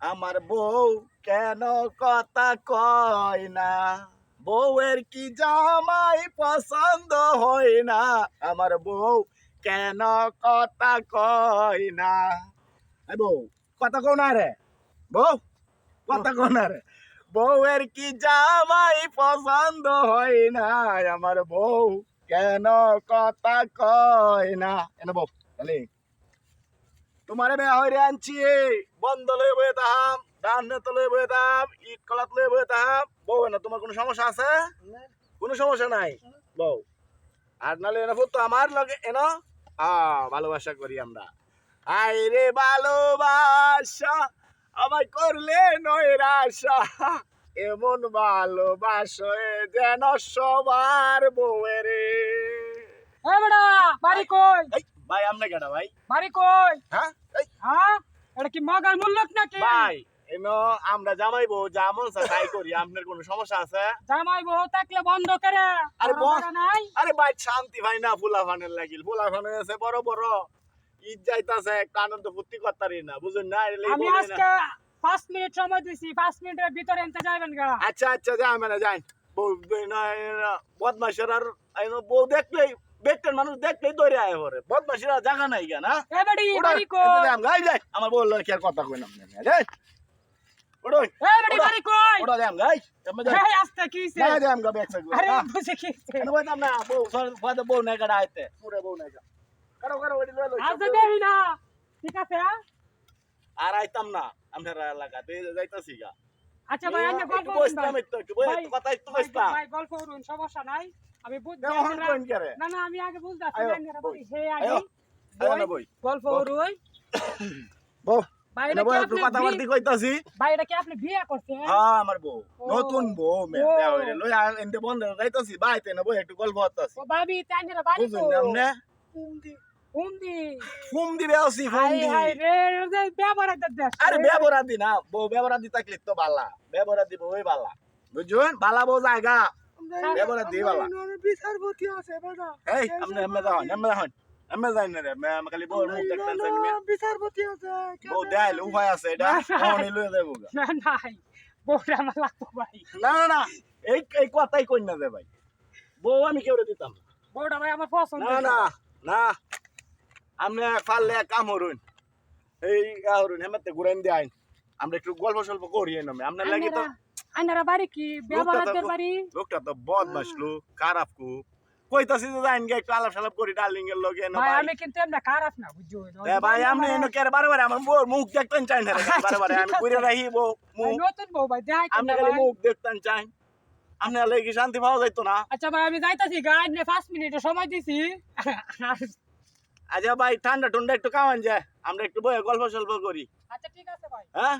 আমার বউ কেন কথা কয় না? বউয়ের কি জামাই পছন্দ হয় না? আমার বউ কেন কথা কয় না? বউ, কথা কও না রে। বউ, কথা কও না রে। বউয়ের কি জামাই পছন্দ হয় না? আমার বউ কেন কথা কয় না? এনে বউ, তাহলে তোমারে মেয়ে হইরে আনছি। বন্ধ লই বয়ে তাহাম ডান তো লই বয়ে তাহাম ইট কলাত লই বয়ে তাহাম। বউ না তোমার কোনো সমস্যা আছে? কোনো সমস্যা নাই? বউ আর নালে এনে তো আমার লগে এনো? আ ভালোবাসা করি আমরা। আই রে ভালোবাসা আমায় করলে নৈরাশা। এমন ভালোবাসে যেন সবার বউয়েরে। এ বেটা বাড়ি কই? ভাই আমনে কেডা ভাই? বাড়ি কই? হ্যাঁ? এই। হ্যাঁ? এটা কি মগার মূল্যক নাকি? ভাই এনো আমরা জামাই বউ যেমন তাই করি আপনার কোনো সমস্যা আছে? জামাই বউ থাকলে বন্ধ করে। আরে বস। নাই? আরে ভাই শান্তি ভাই না ফুলা ফানের লাগিল ফুলা ফানের আছে বড় বড়। ঈদ যাইতাছে একটা আনন্দ ফুর্তি করতারি না বুঝুন না? আমি। আজকে পাঁচ মিনিট সময় দিছি পাঁচ মিনিটের ভিতরে এনতে যাবেন গা। আচ্ছা আচ্ছা যাই মানে যাই বউ না বদমাসের আর বউ দেখলেই বেটের মানুষ দেখলেই দৌড়ে আয় পরে। বদমাসের আর জায়গা নাই কেন এ বেটি ওটা বাড়ি কই? গাই যাই আমার বলল কি আর কথা কই না যাই। ওড়ই এ বেটি ওটা- বাড়ি কই? ওটা যাই। গাই আমি যাই এই আস্তে কি হইছে? না যাই আমগা ব্যাগ সাইড আরে হ্যাঁ? আইতাম না আমরা এলাকাতে যাইতাছি গা। আচ্ছা ভাই আমি গল্প একটু বসতাম বই কথা একটু ভাই, বসতাম ভাই, গল্প করুন সমস্যা নাই। আমি করে। না না আমি আগে বুঝতে হে আগে গল্প বউ হ্যাঁ আমার বউ। নতুন বউ বন্ধ যাইতাছি বাইতে না বই একটু গল্প হতাছি হুমদি দিবে আসি ফুম হাই রে রে আরে ব্যবহার দি না বউ ব্যবহার দি থাকলে তো বালা ব্যবহার দি বউই বালা। বুঝুন বালা বউ জায়গা ব্যবহার দি বালা। বিচারপতি আছে বেটা। এই আমনে আমনে যাও আমনে যাও আমনে যাই না রে মে খালি বউর মুখ দেখতেন চাই মে বিচারপতি আছে বউ দেয়াইল উপায় আছে এটা কোন লই দেবো না। নাই। বউটা আমার লাগতো ভাই। না না না এই এই কথাই কই না দে ভাই। বউ আমি কেউরে দিতাম না। বউটা ভাই আমার পছন্দ না না না। আমনে পারলে এক কাম হরুন এই হরুন হেমাতে ঘুরাইন দিয়ে আইন। আমরা একটু গল্প সল্প করি নমে আপনার লাগি তো আইনারা বাড়ি কি? ব্যবহারদের তো- বাড়ি? লোকটা তো বদমাস লোক খারাপ কু। কইতাছি যে যাইন গে একটু আলাপ সালাপ করি ডার্লিং এর লগে না ভাই আমি কিন্তু এমনি খারাপ না বুঝছ? এ ভাই আমি এনে কেরে বারে বারে আমার বউর মুখ দেখতেন চাই না বারে বারে। আমি ঘুরে রাখি বউ মুখ। নতুন বউ ভাই দেখাই আপনি খালি মুখ দেখতেন চাই। আপনার লাগি শান্তি পাওয়া যাইতো না। আচ্ছা ভাই আমি যাইতাছি গাড়ি নিয়ে পাঁচ মিনিটের সময় দিছি। আচ্ছা ভাই ঠান্ডা ঠান্ডা একটু কামান যায় আমরা একটু বয়ে গল্প সল্প করি। আচ্ছা ঠিক আছে ভাই। হ্যাঁ?